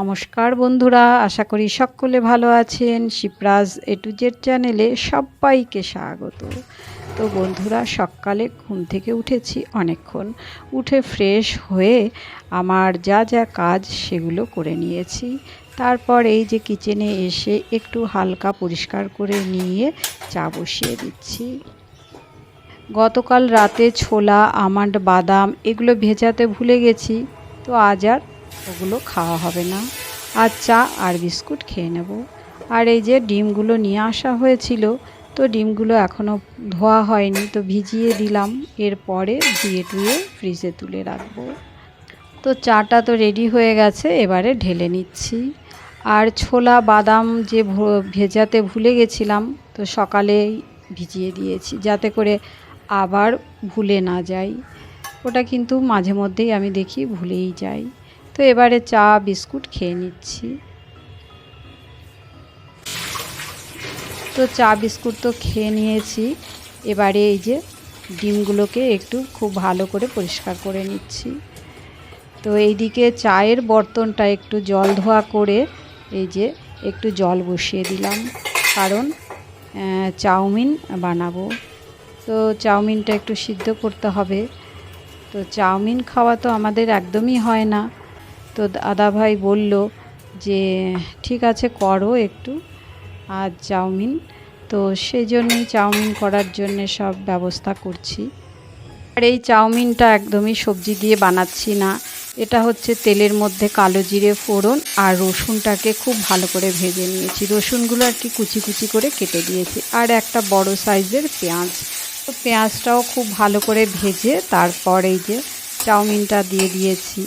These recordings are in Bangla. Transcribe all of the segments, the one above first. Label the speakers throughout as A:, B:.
A: নমস্কার বন্ধুরা, আশা করি সকলে ভালো আছেন। শিবরাজ এ টু জেড চ্যানেলে সবাইকে স্বাগত। তো বন্ধুরা, সকালে ঘুম থেকে উঠেছি অনেকক্ষণ। উঠে ফ্রেশ হয়ে আমার যা যা কাজ সেগুলো করে নিয়েছি। তারপর এই যে কিচেনে এসে একটু হালকা পরিষ্কার করে নিয়ে চা বসিয়ে দিচ্ছি। গতকাল রাতে ছোলা, আমান্ড, বাদাম এগুলো ভেজাতে ভুলে গেছি। তো আজ আর ওগুলো খাওয়া হবে না। আর চা আর বিস্কুট খেয়ে নেব। আর এই যে ডিমগুলো নিয়ে আসা হয়েছিল, তো ডিমগুলো এখনও ধোয়া হয়নি, তো ভিজিয়ে দিলাম। এরপরে ধুয়ে টুয়ে ফ্রিজে তুলে রাখব। তো চাটা তো রেডি হয়ে গেছে, এবারে ঢেলে নিচ্ছি। আর ছোলা, বাদাম যে ভেজাতে ভুলে গেছিলাম, তো সকালেই ভিজিয়ে দিয়েছি, যাতে করে আবার ভুলে না যাই। ওটা কিন্তু মাঝে মধ্যেই আমি দেখি ভুলেই যাই। তো এবারে চা, বিস্কুট খেয়ে নিচ্ছি। তো চা, বিস্কুট তো খেয়ে নিয়েছি। এবারে এই যে ডিমগুলোকে একটু খুব ভালো করে পরিষ্কার করে নিচ্ছি। তো এইদিকে চায়ের বর্তনটা একটু জল ধোয়া করে এই যে একটু জল বসিয়ে দিলাম। কারণ চাউমিন বানাবো। তো চাউমিনটা একটু সিদ্ধ করতে হবে। তো চাউমিন খাওয়া তো আমাদের একদমই হয় না। তো দাদাভাই বলল যে, ঠিক আছে, করো একটু আর চাউমিন। তো সেই জন্যই চাউমিন করার জন্যে সব ব্যবস্থা করছি। আর এই চাউমিনটা একদমই সবজি দিয়ে বানাচ্ছি না। এটা হচ্ছে তেলের মধ্যে কালো জিরে ফোড়ন আর রসুনটাকে খুব ভালো করে ভেজে নিয়েছি। রসুনগুলো আর কি কুচি কুচি করে কেটে দিয়েছি। আর একটা বড় সাইজের পেঁয়াজ। তো পেঁয়াজটাও খুব ভালো করে ভেজে তারপর এই যে চাউমিনটা দিয়ে দিয়েছি।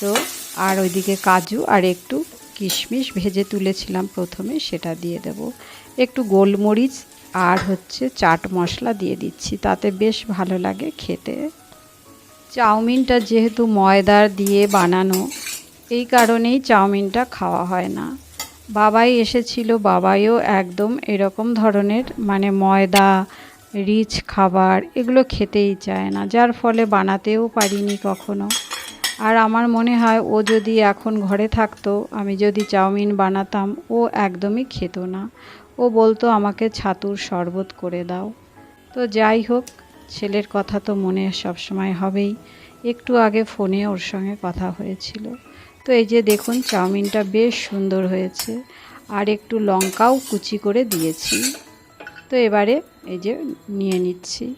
A: তো আর ওইদিকে কাজু আর একটু কিশমিশ ভেজে তুলেছিলাম প্রথমে, সেটা দিয়ে দেব। একটু গোলমরিচ আর হচ্ছে চাট মশলা দিয়ে দিচ্ছি, তাতে বেশ ভালো লাগে খেতে। চাউমিনটা যেহেতু ময়দার দিয়ে বানানো, এই কারণেই চাউমিনটা খাওয়া হয় না। বাবাই এসেছিল, বাবাইও একদম এরকম ধরনের মানে ময়দা, রিচ খাবার এগুলো খেতেই চায় না, যার ফলে বানাতেও পারিনি কখনো। আর আমার মনে হয় ও যদি এখন ঘরে থাকতো, আমি যদি চাউমিন বানাতাম, ও একদমই খেত না। ও বলতো, আমাকে ছাতুর শরবত করে দাও। তো যাই হোক, ছেলের কথা তো মনে সবসময় হবেই। একটু আগে ফোনে ওর সঙ্গে কথা হয়েছিল। তো এই যে দেখুন, চাউমিনটা বেশ সুন্দর হয়েছে। আর একটু লঙ্কাও কুচি করে দিয়েছি। তো এবারে এই যে নিয়ে নিচ্ছি।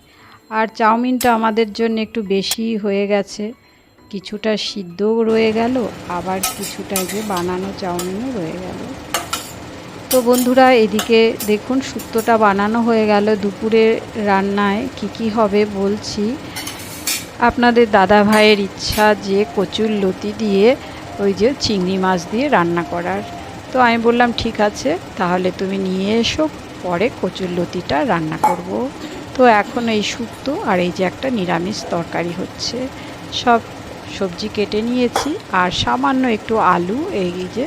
A: আর চাউমিনটা আমাদের জন্য একটু বেশি হয়ে গেছে। কিছুটা সিদ্ধও রয়ে গেল, আবার কিছুটা যে বানানো চাউমিনও রয়ে গেল। তো বন্ধুরা, এদিকে দেখুন শুক্তোটা বানানো হয়ে গেল। দুপুরে রান্নায় কি কি হবে বলছি। আপনাদের দাদা ভাইয়ের ইচ্ছা যে কচুর লতি দিয়ে ওই যে চিংড়ি মাছ দিয়ে রান্না করার। তো আমি বললাম, ঠিক আছে, তাহলে তুমি নিয়ে এসো, পরে কচুর লতিটা রান্না করব। তো এখন এই শুক্তো আর এই যে একটা নিরামিষ তরকারি হচ্ছে। সব সবজি কেটে নিয়েছি আর সামান্য একটু আলু, এই যে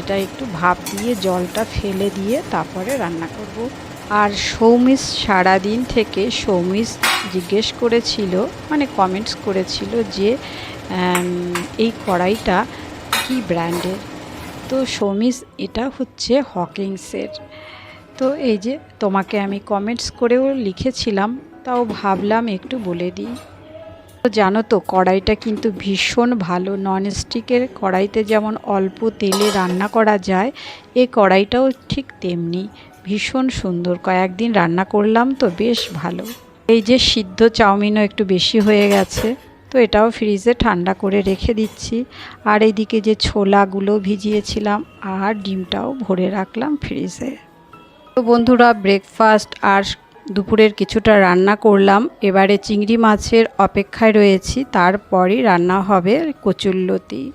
A: এটা একটু ভাপ দিয়ে জলটা ফেলে দিয়ে তারপরে রান্না করব। আর সৌমিস সারাদিন থেকে সৌমিস জিজ্ঞেস করেছিল মানে কমেন্টস করেছিল যে এই কড়াইটা কি ব্র্যান্ডের? তো সৌমিস, এটা হচ্ছে হকিংসের। তো এই যে তোমাকে আমি কমেন্টস করেও লিখেছিলাম, তাও ভাবলাম একটু বলে দিই। জানো তো, কড়াইটা কিন্তু ভীষণ ভালো। ননস্টিকের কড়াইতে যেমন অল্প তেলে রান্না করা যায় এই কড়াইটাও ঠিক তেমনি ভীষণ সুন্দর। কয়েকদিন রান্না করলাম তো বেশ ভালো। এই যে সিদ্ধ চাউমিনও একটু বেশি হয়ে গেছে, তো এটাও ফ্রিজে ঠান্ডা করে রেখে দিচ্ছি। আর এইদিকে যে ছোলাগুলো ভিজিয়েছিলাম আর ডিমটাও ভরে রাখলাম ফ্রিজে। তো বন্ধুরা ব্রেকফাস্ট আর দুপুরের কিছুটা রান্না করলাম। এবারে চিংড়ি মাছের অপেক্ষায় রয়েছি। তারপরই রান্না হবে কচুল্লতি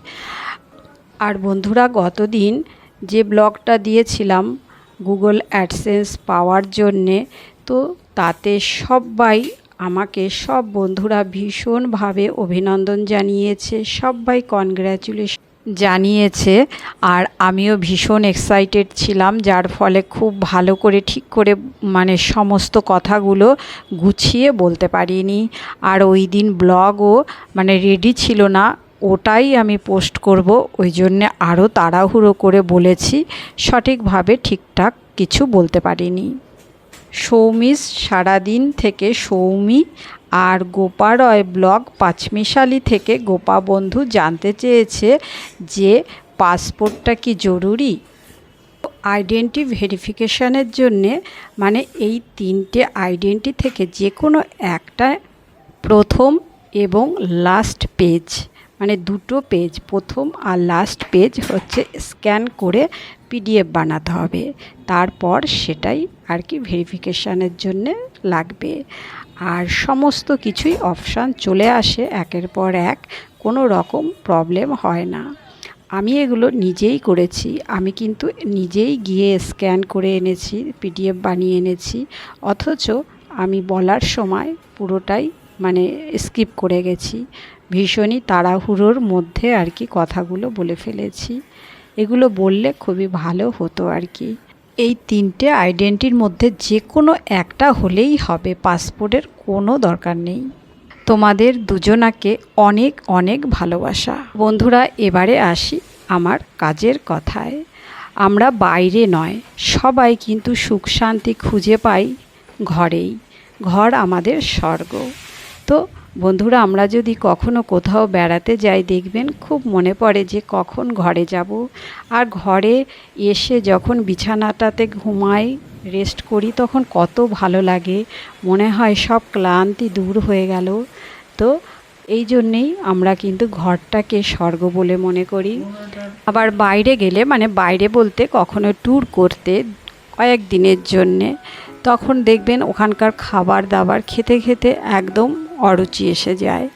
A: আর বন্ধুরা, গতদিন যে ব্লগটা দিয়েছিলাম গুগল অ্যাডসেন্স পাওয়ার জন্যে, তো তাতে সবাই আমাকে, সব বন্ধুরা ভীষণভাবে অভিনন্দন জানিয়েছে। সবাই কনগ্র্যাচুলেশন জানিয়েছে আর আমিও ভীষণ এক্সাইটেড ছিলাম, যার ফলে খুব ভালো করে ঠিক করে মানে সমস্ত কথাগুলো গুছিয়ে বলতে পারিনি। আর ওই দিন ব্লগও মানে রেডি ছিল না, ওটাই আমি পোস্ট করব, ওই জন্যে আরও তাড়াহুড়ো করে বলেছি, সঠিকভাবে ঠিকঠাক কিছু বলতে পারিনি। সৌমিস সারাদিন থেকে সৌমি আর গোপারয় ব্লগ পাঁচমিশালি থেকে গোপা বন্ধু জানতে চেয়েছে যে পাসপোর্টটা কি জরুরি? আইডেন্টি ভেরিফিকেশানের জন্যে মানে এই তিনটে আইডেন্টি থেকে যে কোনো একটা প্রথম এবং লাস্ট পেজ। মানে দুটো পেজ প্রথম আর লাস্ট পেজ হচ্ছে স্ক্যান করে পিডিএফ বানাতে হবে। তারপর সেটাই আর কি ভেরিফিকেশানের জন্যে লাগবে। আর সমস্ত কিছুই অপশান চলে আসে একের পর এক, কোনো রকম প্রবলেম হয় না। আমি এগুলো নিজেই করেছি, আমি কিন্তু নিজেই গিয়ে স্ক্যান করে এনেছি পিডিএফ বানিয়ে এনেছি, অথচ আমি বলার সময় পুরোটাই মানে স্কিপ করে গেছি। ভীষণই তাড়াহুড়োর মধ্যে আর কি কথাগুলো বলে ফেলেছি। এগুলো বললে খুবই ভালো হতো আর কি। এই তিনটে আইডেন্টির মধ্যে যে কোনো একটা হলেই হবে পাসপোর্টের কোনো দরকার নেই। তোমাদের দুজনাকে অনেক অনেক ভালোবাসা। বন্ধুরা, এবারে আসি আমার কাজের কথায়। আমরা বাইরে নয়, সবাই কিন্তু সুখ শান্তি খুঁজে পাই ঘরেই। ঘর আমাদের স্বর্গ। তো বন্ধুরা, আমরা যদি কখনো কোথাও বেড়াতে যাই, দেখবেন খুব মনে পড়ে যে কখন ঘরে যাব। আর ঘরে এসে যখন বিছানাটাতে ঘুমাই রেস্ট করি, তখন কত ভালো লাগে। মনে হয় সব ক্লান্তি দূর হয়ে গেল। তো এই জন্যেই আমরা কিন্তু ঘরটাকে স্বর্গ বলে মনে করি। আবার বাইরে গেলে মানে বাইরে বলতে কখনো ট্যুর করতে কয়েক দিনের জন্যে, তখন দেখবেন ওখানকার খাবার দাবার খেতে খেতে একদম অরুচি এসে যায়।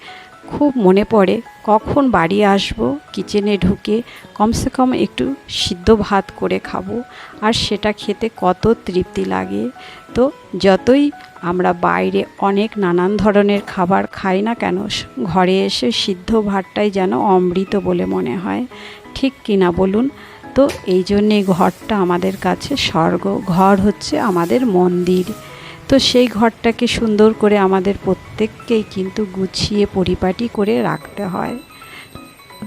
A: খুব মনে পড়ে, কখন বাড়ি আসব, কিচেনে ঢুকে কমসে কম একটু সিদ্ধ ভাত করে খাব, আর সেটা খেতে কত তৃপ্তি লাগে। তো যতই আমরা বাইরে অনেক নানান ধরনের খাবার খাই না কেন, ঘরে এসে সিদ্ধ ভাতটাই যেন অমৃত বলে মনে হয়। ঠিক কিনা বলুন? তো এই জন্যে ঘরটা আমাদের কাছে স্বর্গ, ঘর হচ্ছে আমাদের মন্দির। তো সেই ঘরটাকে সুন্দর করে আমাদের প্রত্যেককেই কিন্তু গুছিয়ে পরিপাটি করে রাখতে হয়।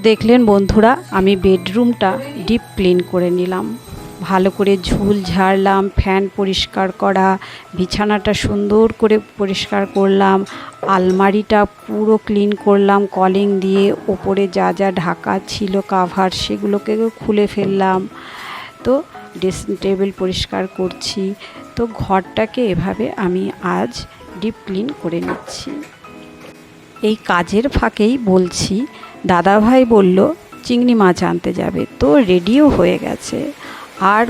A: দেখলেন বন্ধুরা, আমি বেডরুমটা ডিপ ক্লিন করে নিলাম। ভালো করে ঝুল ঝাড়লাম, ফ্যান পরিষ্কার করা, বিছানাটা সুন্দর করে পরিষ্কার করলাম, আলমারিটা পুরো ক্লিন করলাম, কলিং দিয়ে ওপরে যা যা ঢাকা ছিল কাভার সেগুলোকে খুলে ফেললাম। তো ড্রেসিং টেবিল পরিষ্কার করছি। তো ঘরটাকে এভাবে আমি আজ ডিপ ক্লিন করে নিচ্ছি। এই কাজের ফাঁকেই বলছি, দাদাভাই বলল, চিংড়ি মাছ আনতে যাবে। তো রেডিও হয়ে গেছে। আর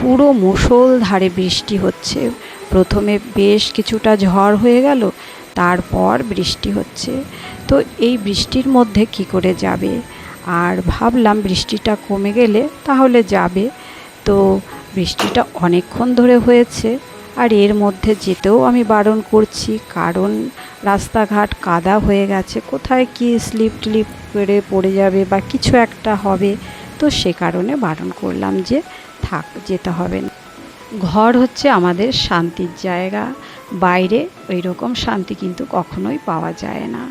A: পুরো মুষল ধারে বৃষ্টি হচ্ছে। প্রথমে বেশ কিছুটা ঝড় হয়ে গেল, তারপর বৃষ্টি হচ্ছে। তো এই বৃষ্টির মধ্যে কি করে যাবে? আর ভাবলাম বৃষ্টিটা কমে গেলে তাহলে যাবে। তো বৃষ্টিটা অনেকক্ষণ ধরে হয়েছে আর এর মধ্যে যেতেও আমি বারণ করছি, কারণ রাস্তাঘাট কাদা হয়ে গেছে। কোথায় কি স্লিপ টিলিপ করে পড়ে যাবে বা কিছু একটা হবে, তো সে কারণে বারণ করলাম যে থাক, যেতে হবে না। ঘর হচ্ছে আমাদের শান্তির জায়গা। বাইরে ওই রকম শান্তি কিন্তু কখনোই পাওয়া যায় না।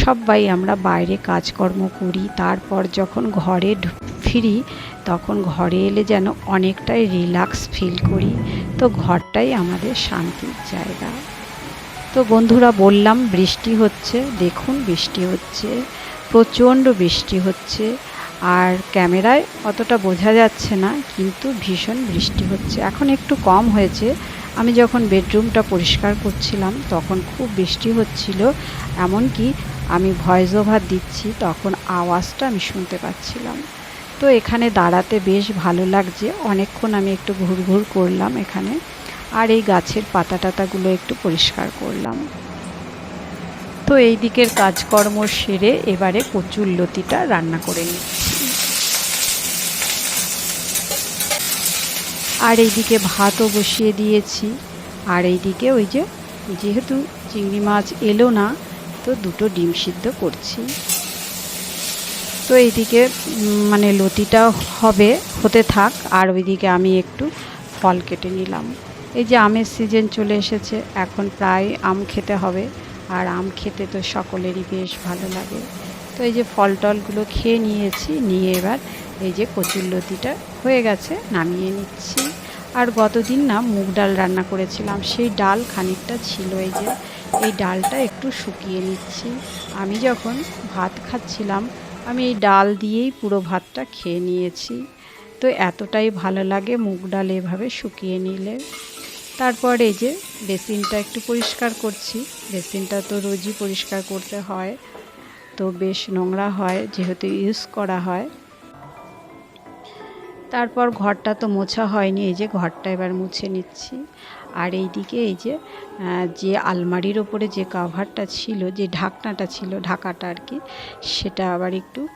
A: সবাই আমরা বাইরে কাজকর্ম করি, তারপর যখন ঘরে ফিরি তখন ঘরে এলে যেন অনেকটাই রিল্যাক্স ফিল করি। তো ঘরটাই আমাদের শান্তির জায়গা। তো বন্ধুরা, বললাম বৃষ্টি হচ্ছে, দেখুন বৃষ্টি হচ্ছে, প্রচণ্ড বৃষ্টি হচ্ছে। আর ক্যামেরায় অতটা বোঝা যাচ্ছে না, কিন্তু ভীষণ বৃষ্টি হচ্ছে। এখন একটু কম হয়েছে। আমি যখন বেডরুমটা পরিষ্কার করছিলাম, তখন খুব বৃষ্টি হচ্ছিল। এমনকি আমি ভয়েস ওভার দিচ্ছি, তখন আওয়াজটা আমি শুনতে পাচ্ছিলাম। তো এখানে দাঁড়াতে বেশ ভালো লাগছে। অনেকক্ষণ আমি একটু ঘুরঘুর করলাম এখানে আর এই গাছের পাতা টাতাগুলো একটু পরিষ্কার করলাম। তো এই দিকের কাজকর্ম সেরে এবারে কচুর লতিটা রান্না করে নিচ্ছি। আর এইদিকে ভাতও বসিয়ে দিয়েছি। আর এইদিকে ওই যে, যেহেতু চিংড়ি মাছ এলো না, তো দুটো ডিম সিদ্ধ করছি। তো এইদিকে মানে লতিটা হবে, হতে থাক, আর ওইদিকে আমি একটু ফল কেটে নিলাম। এই যে আমের সিজন চলে এসেছে, এখন প্রায় আম খেতে হবে, আর আম খেতে তো সকলেরই বেশ ভালো লাগে। তো এই যে ফল টলগুলো খেয়ে নিয়েছি, নিয়ে এবার এই যে কচুর লতিটা হয়ে গেছে, নামিয়ে নিচ্ছি। আর গতদিন না মুগ ডাল রান্না করেছিলাম, সেই ডাল খানিকটা ছিল এই যে, এই ডালটা একটু শুকিয়ে নিচ্ছি। আমি যখন ভাত খাচ্ছিলাম আমি এই ডাল দিয়েই পুরো ভাতটা খেয়ে নিয়েছি। তো এতটাই ভালো লাগে মুগ ডাল এভাবে শুকিয়ে নিলে। তারপর এই যে বেসিনটা একটু পরিষ্কার করছি। বেসিনটা তো রোজই পরিষ্কার করতে হয়। তো বেশ নোংরা হয়, যেহেতু ইউজ করা হয়। তারপর ঘরটা তো মোছা হয়নি, এই যে ঘরটা এবার মুছে নিচ্ছি। আর এই দিকে এই যে যে আলমারির ওপরে যে কাভারটা ছিল, যে ঢাকনাটা ছিল, ঢাকাটা আর কি, সেটা আবার একটু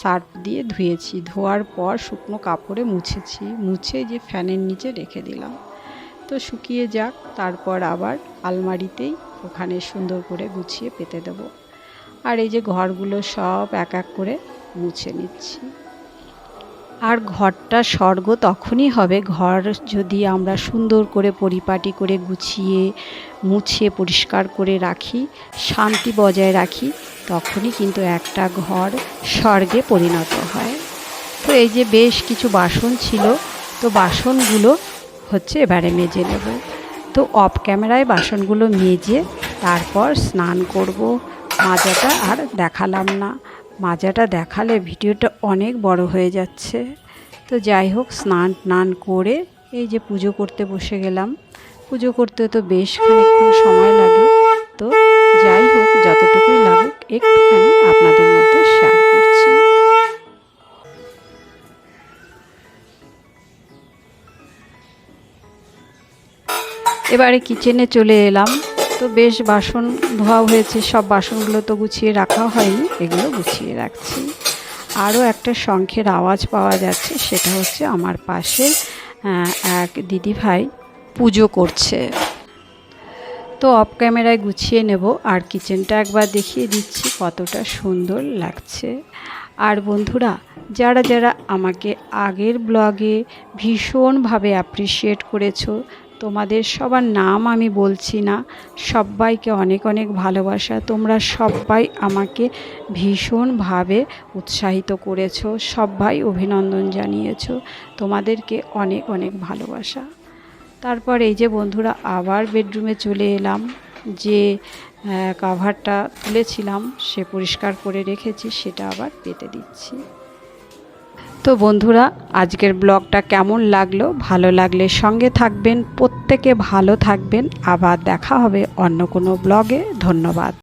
A: সার্ফ দিয়ে ধুয়েছি। ধোয়ার পর শুকনো কাপড়ে মুছেছি। মুছে যে ফ্যানের নিচে রেখে দিলাম। তো শুকিয়ে যাক, তারপর আবার আলমারিতেই ওখানে সুন্দর করে গুছিয়ে পেতে দেবো। আর এই যে ঘরগুলো সব এক এক করে মুছে নিচ্ছি। আর ঘরটা স্বর্গ তখনই হবে। ঘর যদি আমরা সুন্দর করে পরিপাটি করে গুছিয়ে, মুছে, পরিষ্কার করে রাখি, শান্তি বজায় রাখি, তখনই কিন্তু একটা ঘর স্বর্গে পরিণত হয়। তো এই যে বেশ কিছু বাসন ছিল, তো বাসনগুলো হচ্ছে এবারে মেজে নেব। তো অফ ক্যামেরায় বাসনগুলো মেজে তারপর স্নান করব। মাজাটা আর দেখালাম না। মাজাটা দেখালে ভিডিওটা অনেক বড় হয়ে যাচ্ছে। তো যাই হোক, স্নান টান করে এই যে পুজো করতে বসে গেলাম। পুজো করতে তো বেশ খানিক্ষণ সময় লাগে। তো যাই হোক, যতটুকুই লাগুক, একটুখানি আপনাদের মধ্যে শেয়ার করছি। এবারে কিচেনে চলে এলাম। তো বেশ বাসন ধোয়া হয়েছে, সব বাসনগুলো তো গুছিয়ে রাখা হয়নি, এগুলো গুছিয়ে রাখছি। আরও একটা শঙ্খের আওয়াজ পাওয়া যাচ্ছে, সেটা হচ্ছে আমার পাশে এক দিদি ভাই পুজো করছে। তো অফ ক্যামেরায় গুছিয়ে নেব, আর কিচেনটা একবার দেখিয়ে দিচ্ছি, কতটা সুন্দর লাগছে। আর বন্ধুরা, যারা যারা আমাকে আগের ব্লগে ভীষণভাবে অ্যাপ্রিসিয়েট করেছ তোমাদের সবার নাম আমি বলছি না সবাইকে অনেক অনেক ভালোবাসা। তোমরা সবাই আমাকে ভীষণভাবে উৎসাহিত করেছ সবাই অভিনন্দন জানিয়েছো। তোমাদেরকে অনেক অনেক ভালোবাসা। তারপর এই যে বন্ধুরা, আবার বেডরুমে চলে এলাম। যে কাভারটা তুলেছিলাম, সে পরিষ্কার করে রেখেছি, সেটা আবার পেতে দিচ্ছি। তো বন্ধুরা, আজকের ব্লগটা কেমন লাগল? ভালো লাগলে সঙ্গে থাকবেন, প্রত্যেকে ভালো থাকবেন। আবার দেখা হবে অন্য কোনো ব্লগে। ধন্যবাদ।